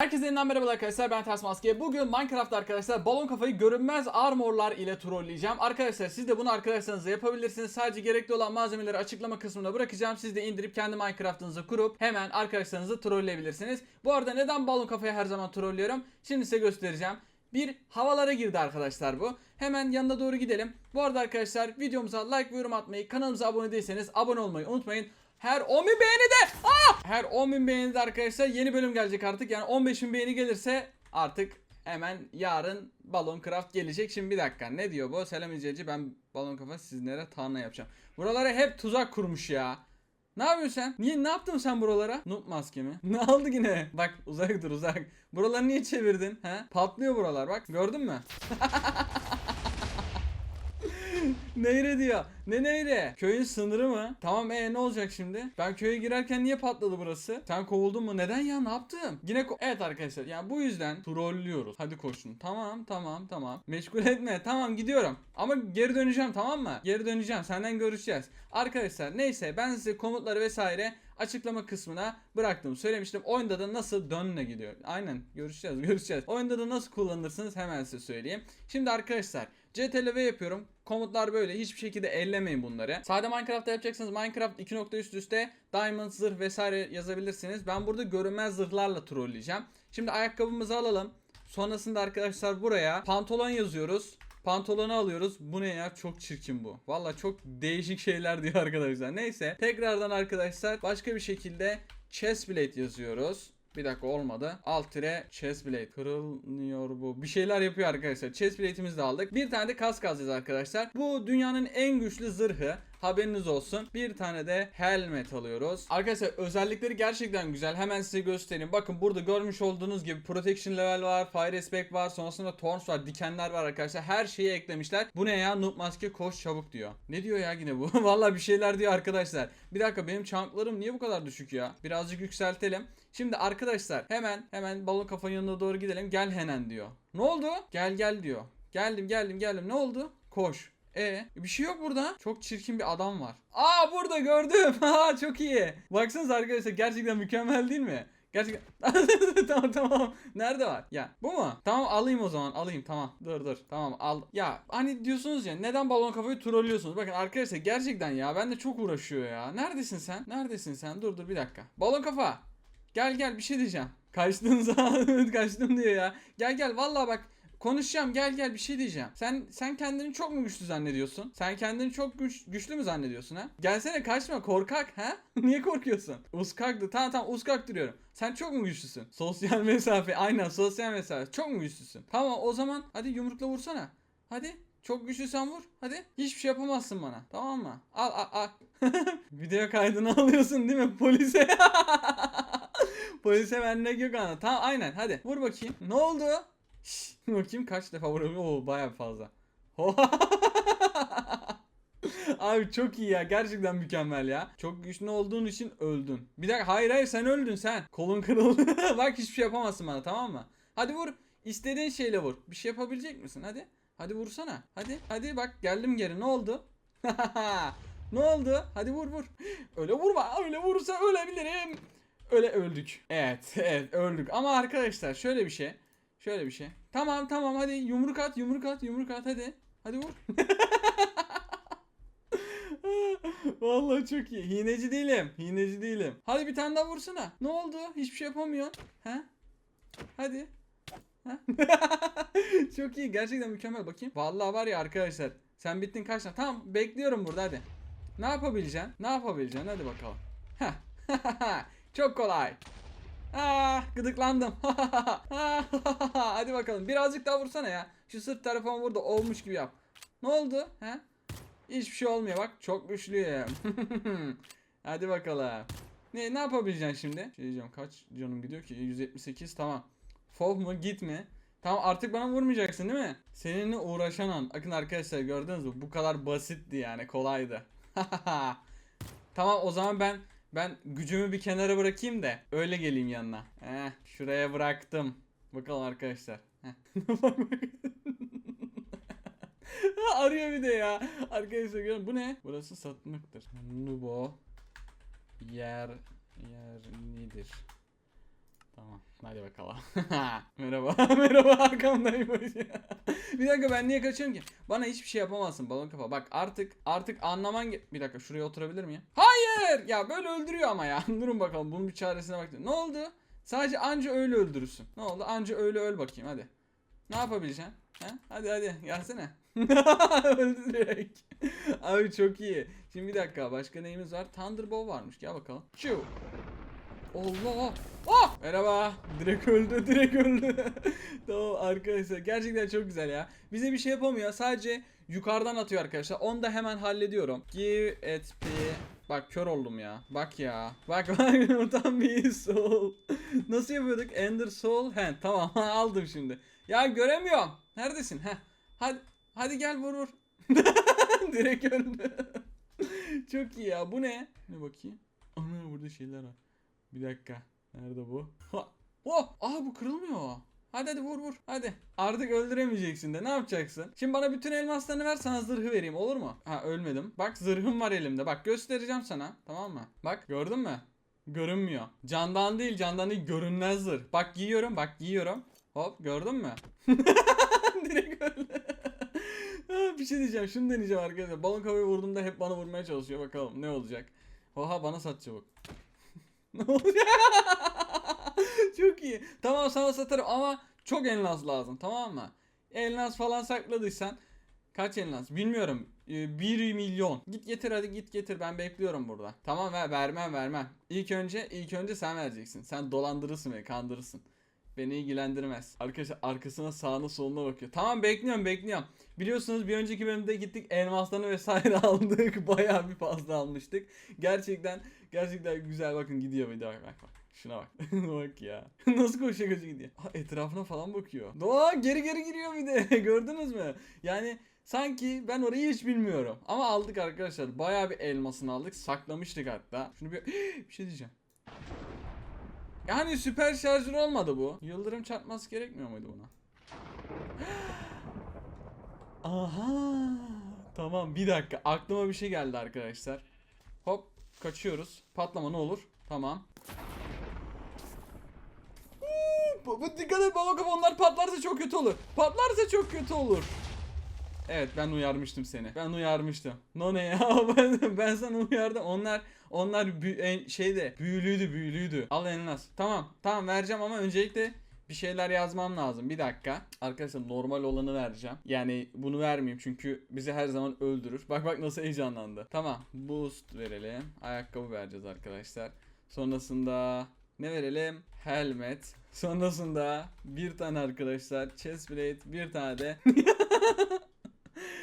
Herkese yeniden merhaba arkadaşlar ben Ters Maske. Bugün Minecraft arkadaşlar balon kafayı görünmez armorlar ile trolleyeceğim. Arkadaşlar siz de bunu arkadaşlarınızla yapabilirsiniz. Sadece gerekli olan malzemeleri açıklama kısmına bırakacağım. Siz de indirip kendi Minecraft'ınızı kurup hemen arkadaşlarınızı trolleyebilirsiniz. Bu arada neden balon kafayı her zaman trollüyorum? Şimdi size göstereceğim. Bir havalara girdi arkadaşlar bu. Hemen yanına doğru gidelim. Bu arada arkadaşlar videomuza like ve yorum atmayı, kanalımıza abone değilseniz abone olmayı unutmayın. Her 10 bin beğeni de Aa! her 10 bin beğeni de arkadaşlar yeni bölüm gelecek artık. Yani 15 bin beğeni gelirse artık hemen yarın balon craft gelecek. Şimdi bir dakika ne diyor bu? Selam izleyici ben balon kafa sizlere tarla yapacağım. Buralara hep tuzak kurmuş ya. Ne yapıyorsun sen? Niye ne yaptın sen buralara? Noob maske mi? Ne oldu yine? Bak uzak dur uzak. Buraları niye çevirdin? He? Patlıyor buralar bak. Gördün mü? Neyre diyor. Ne neyre? Köyün sınırı mı? Tamam e ne olacak şimdi? Ben köye girerken niye patladı burası? Sen kovuldun mu? Neden ya? Ne yaptım? Yine ko- Evet arkadaşlar yani bu yüzden trollüyoruz. Hadi koşun. Tamam tamam tamam. Meşgul etme. Tamam gidiyorum. Ama geri döneceğim tamam mı? Geri döneceğim. Senden görüşeceğiz. Arkadaşlar neyse ben size komutları vesaire açıklama kısmına bıraktım. Söylemiştim oyunda da nasıl dönle gidiyor. Aynen görüşeceğiz görüşeceğiz. Oyunda da nasıl kullanırsınız hemen size söyleyeyim. Şimdi arkadaşlar CTRL-V yapıyorum. Komutlar böyle. Hiçbir şekilde ellemeyin bunları. Sade Minecraft'ta yapacaksanız Minecraft 2. üst üste Diamond zırh vesaire yazabilirsiniz. Ben burada görünmez zırhlarla trolleyeceğim. Şimdi ayakkabımızı alalım. Sonrasında arkadaşlar buraya pantolon yazıyoruz. Pantolonu alıyoruz. Bu ne ya? Çok çirkin bu. Valla çok değişik şeyler diyor arkadaşlar. Neyse. Tekrardan arkadaşlar başka bir şekilde chestplate yazıyoruz. Bir dakika olmadı. Alt tire chestplate. Kırılmıyor bu. Bir şeyler yapıyor arkadaşlar. Chestplate'imizi de aldık. Bir tane de kask alacağız arkadaşlar. Bu dünyanın en güçlü zırhı. Haberiniz olsun. Bir tane de helmet alıyoruz. Arkadaşlar özellikleri gerçekten güzel. Hemen size göstereyim. Bakın burada görmüş olduğunuz gibi protection level var, fire respect var, sonrasında thorns var, dikenler var arkadaşlar. Her şeyi eklemişler. Bu ne ya? Noob maske koş çabuk diyor. Ne diyor ya yine bu? Vallahi bir şeyler diyor arkadaşlar. Bir dakika benim çanklarım niye bu kadar düşük ya? Birazcık yükseltelim. Şimdi arkadaşlar hemen hemen balon kafanın yanına doğru gidelim. Gel Henen diyor. Ne oldu? Gel gel diyor. Geldim geldim geldim. Ne oldu? Koş. E bir şey yok burada. Çok çirkin bir adam var. Aa burada gördüm. Ha çok iyi. Baksanıza arkadaşlar gerçekten mükemmel değil mi? Gerçekten. tamam tamam. Nerede var? Ya bu mu? Tamam alayım o zaman. Alayım tamam. Dur dur. Tamam al. Ya hani diyorsunuz ya neden balon kafayı trollüyorsunuz? Bakın arkadaşlar gerçekten ya ben de çok uğraşıyor ya. Neredesin sen? Neredesin sen? Dur dur bir dakika. Balon kafa. Gel gel bir şey diyeceğim. Kaçtın zaman kaçtım diyor ya. Gel gel vallahi bak konuşacağım gel gel bir şey diyeceğim. Sen sen kendini çok mu güçlü zannediyorsun? Sen kendini çok güç, güçlü mü zannediyorsun ha? Gelsene kaçma korkak ha? Niye korkuyorsun? Uskaktı. Tamam tamam uskak duruyorum. Sen çok mu güçlüsün? Sosyal mesafe aynen sosyal mesafe. Çok mu güçlüsün? Tamam o zaman hadi yumrukla vursana. Hadi. Çok güçlüsen vur. Hadi. Hiçbir şey yapamazsın bana. Tamam mı? Al al al. Video kaydını alıyorsun değil mi? Polise. Polise vermek yok ana. Tamam aynen hadi. Vur bakayım. Ne oldu? Bakayım kaç defa vuruyor. Oo baya fazla. Abi çok iyi ya. Gerçekten mükemmel ya. Çok güçlü olduğun için öldün. Bir dakika hayır hayır sen öldün sen. Kolun kırıldı. Bak hiçbir şey yapamazsın bana tamam mı? Hadi vur. İstediğin şeyle vur. Bir şey yapabilecek misin? Hadi. Hadi vursana. Hadi. Hadi bak geldim geri. Ne oldu? ne oldu? Hadi vur vur. Öyle vurma. Öyle vurursa ölebilirim. Öyle öldük. Evet, evet öldük. Ama arkadaşlar şöyle bir şey. Şöyle bir şey. Tamam tamam hadi yumruk at, yumruk at, yumruk at hadi. Hadi vur. Vallahi çok iyi. Hineci değilim. Hineci değilim. Hadi bir tane daha vursana. Ne oldu? Hiçbir şey yapamıyorsun. He? Hadi. Ha? çok iyi. Gerçekten mükemmel. Bakayım. Vallahi var ya arkadaşlar. Sen bittin kaç tane? Tamam bekliyorum burada hadi. Ne yapabileceksin? Ne yapabileceksin? Hadi bakalım. Çok kolay. Ah gıdıklandım. Hadi bakalım. Birazcık daha vursana ya. Şu sırt tarafıma vur olmuş gibi yap. Ne oldu? He? Hiçbir şey olmuyor bak. Çok güçlüyüm. Hadi bakalım. Ne ne yapabileceksin şimdi? Şey diyeceğim kaç canım gidiyor ki? 178 tamam. Fov mu git mi? Tamam artık bana vurmayacaksın değil mi? Seninle uğraşan an. Bakın arkadaşlar gördünüz mü? Bu kadar basitti yani kolaydı. tamam o zaman ben ben gücümü bir kenara bırakayım da öyle geleyim yanına. Heh, şuraya bıraktım. Bakalım arkadaşlar. Arıyor bir de ya. Arkadaşlar görün bu ne? Burası satmaktır. Nubo yer yer nedir? Tamam. Hadi bakalım. Merhaba. Merhaba arkamdaymış. bir dakika ben niye kaçıyorum ki? Bana hiçbir şey yapamazsın balon kafa. Bak artık artık anlaman Bir dakika şuraya oturabilir miyim? Hayır! Ya böyle öldürüyor ama ya. Durun bakalım bunun bir çaresine bak. Ne oldu? Sadece anca öyle öldürürsün. Ne oldu? Anca öyle öl bakayım hadi. Ne yapabileceksin? He? Hadi hadi gelsene. Öldü direkt. Abi çok iyi. Şimdi bir dakika başka neyimiz var? Thunderbolt varmış. Gel bakalım. Şu. Allah. Oh! Merhaba. Direkt öldü, direkt öldü. tamam arkadaşlar. Gerçekten çok güzel ya. Bize bir şey yapamıyor. Sadece yukarıdan atıyor arkadaşlar. Onu da hemen hallediyorum. Give it p. Bak kör oldum ya. Bak ya. Bak bak tam bir soul. Nasıl yapıyorduk? Ender soul. He tamam aldım şimdi. Ya göremiyorum. Neredesin? He. Hadi hadi gel vur vur. Direkt öldü. Çok iyi ya. Bu ne? Ne bakayım? Ana burada şeyler var. Bir dakika. Nerede bu? Ha. Oh! Aa bu kırılmıyor. Hadi hadi vur vur. Hadi. Artık öldüremeyeceksin de. Ne yapacaksın? Şimdi bana bütün elmaslarını ver sana zırhı vereyim. Olur mu? Ha ölmedim. Bak zırhım var elimde. Bak göstereceğim sana. Tamam mı? Bak gördün mü? Görünmüyor. Candan değil candan değil görünmez zırh. Bak giyiyorum bak giyiyorum. Hop gördün mü? Direkt. Ha, bir şey diyeceğim. Şunu deneyeceğim arkadaşlar. Balon kafayı vurduğumda hep bana vurmaya çalışıyor. Bakalım ne olacak. Oha bana sat çabuk. çok iyi. Tamam sana satarım ama çok elmas lazım tamam mı? Elmas falan sakladıysan kaç elmas bilmiyorum. 1 milyon. Git getir hadi git getir ben bekliyorum burada. Tamam ver vermem vermem. İlk önce ilk önce sen vereceksin. Sen dolandırırsın beni kandırırsın. Beni ilgilendirmez. Arkadaşlar arkasına sağına soluna bakıyor. Tamam bekliyorum bekliyorum. Biliyorsunuz bir önceki bölümde gittik elmaslarını vesaire aldık. Bayağı bir fazla almıştık. Gerçekten gerçekten güzel bakın gidiyor bir daha bak bak. Şuna bak. bak ya. Nasıl koşuyor koşuyor gidiyor. Aa, etrafına falan bakıyor. Doğa geri geri giriyor bir de. Gördünüz mü? Yani sanki ben orayı hiç bilmiyorum. Ama aldık arkadaşlar. Bayağı bir elmasını aldık. Saklamıştık hatta. Şunu bir bir şey diyeceğim. Yani süper şarjör olmadı bu. Yıldırım çarpması gerekmiyor muydu buna? Aha. Tamam bir dakika aklıma bir şey geldi arkadaşlar. Hop kaçıyoruz. Patlama ne olur? Tamam. Bu, dikkat et baba onlar patlarsa çok kötü olur. Patlarsa çok kötü olur. Evet ben uyarmıştım seni. Ben uyarmıştım. No ne ya ben, ben sana uyardım. Onlar onlar büyü, en- şeyde büyülüydü büyülüydü. Al Elnas. Tamam tamam vereceğim ama öncelikle bir şeyler yazmam lazım. Bir dakika. Arkadaşlar normal olanı vereceğim. Yani bunu vermeyeyim çünkü bizi her zaman öldürür. Bak bak nasıl heyecanlandı. Tamam. Boost verelim. Ayakkabı vereceğiz arkadaşlar. Sonrasında ne verelim? Helmet. Sonrasında bir tane arkadaşlar chest plate, bir tane de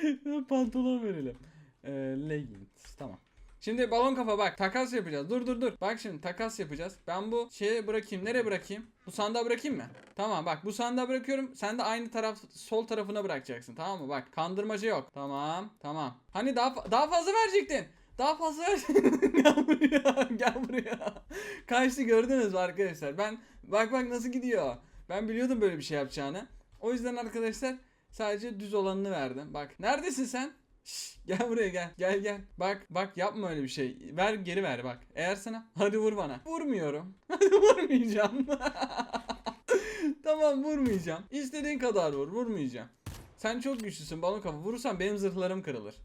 pantolon verelim. Ee, leggings. Tamam. Şimdi balon kafa bak takas yapacağız. Dur dur dur. Bak şimdi takas yapacağız. Ben bu şeye bırakayım. Nereye bırakayım? Bu sandığa bırakayım mı? Tamam bak bu sandığa bırakıyorum. Sen de aynı taraf sol tarafına bırakacaksın. Tamam mı? Bak kandırmaca yok. Tamam. Tamam. Hani daha fa- daha fazla verecektin. Daha fazla verecektin. gel buraya. Gel buraya. Kaçtı gördünüz mü arkadaşlar? Ben bak bak nasıl gidiyor. Ben biliyordum böyle bir şey yapacağını. O yüzden arkadaşlar sadece düz olanını verdim. Bak neredesin sen? Şş, gel buraya gel. Gel gel. Bak bak yapma öyle bir şey. Ver geri ver bak. Eğer sana hadi vur bana. Vurmuyorum. Hadi vurmayacağım. tamam vurmayacağım. İstediğin kadar vur. Vurmayacağım. Sen çok güçlüsün balon kafa. Vurursan benim zırhlarım kırılır.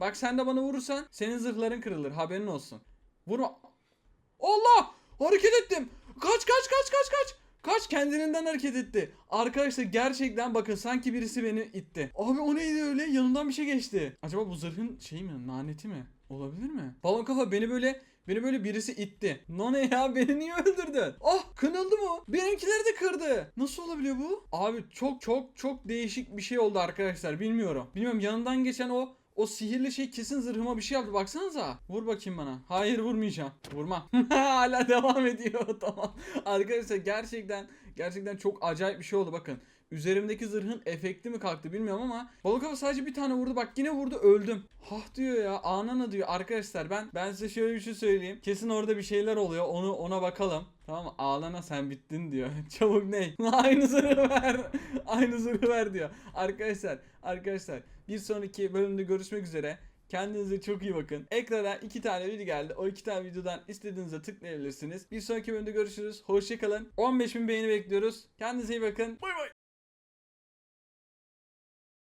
Bak sen de bana vurursan senin zırhların kırılır. Haberin olsun. Vurma. Allah! Hareket ettim. Kaç kaç kaç kaç kaç. Kaç kendiliğinden hareket etti. Arkadaşlar gerçekten bakın sanki birisi beni itti. Abi o neydi öyle? Yanından bir şey geçti. Acaba bu zırhın şey mi? Laneti mi? Olabilir mi? Balon kafa beni böyle Beni böyle birisi itti. No ne ya beni niye öldürdün? Ah kınıldı mı? Benimkileri de kırdı. Nasıl olabiliyor bu? Abi çok çok çok değişik bir şey oldu arkadaşlar. Bilmiyorum. Bilmiyorum yanından geçen o o sihirli şey kesin zırhıma bir şey yaptı. Baksanıza. Vur bakayım bana. Hayır vurmayacağım. Vurma. Hala devam ediyor. tamam. Arkadaşlar gerçekten gerçekten çok acayip bir şey oldu bakın. Üzerimdeki zırhın efekti mi kalktı bilmiyorum ama balık hava sadece bir tane vurdu. Bak yine vurdu öldüm. Hah diyor ya anana diyor. Arkadaşlar ben ben size şöyle bir şey söyleyeyim. Kesin orada bir şeyler oluyor. Onu ona bakalım. Tamam mı? Ağlana sen bittin diyor. Çabuk ne? Aynı zırhı ver. Aynı zırhı ver diyor. Arkadaşlar arkadaşlar bir sonraki bölümde görüşmek üzere. Kendinize çok iyi bakın. Ekrana iki tane video geldi. O iki tane videodan istediğinize tıklayabilirsiniz. Bir sonraki bölümde görüşürüz. Hoşçakalın. 15.000 beğeni bekliyoruz. Kendinize iyi bakın. Bay